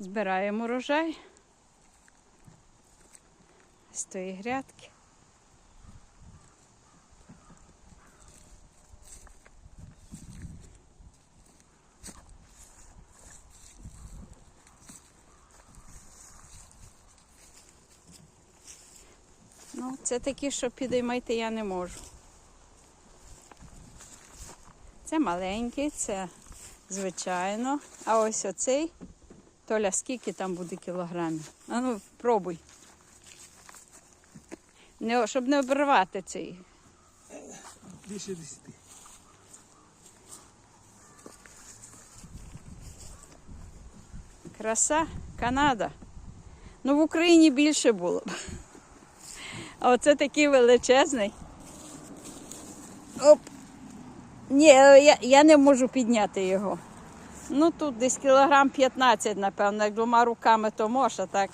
Збираємо урожай з тої грядки. Ну, це такі, що підіймати я не можу. Це маленький, це звичайно. А ось оцей, Толя, скільки там буде кілограмів? А ну, пробуй. Не, щоб не обривати цей. Більше десяти. Краса, Канада. Ну, в Україні більше було б. А оце такий величезний. Оп. Ні, я, я не можу підняти його. Ну тут десь кілограм 15, напевно, як двома руками то може, так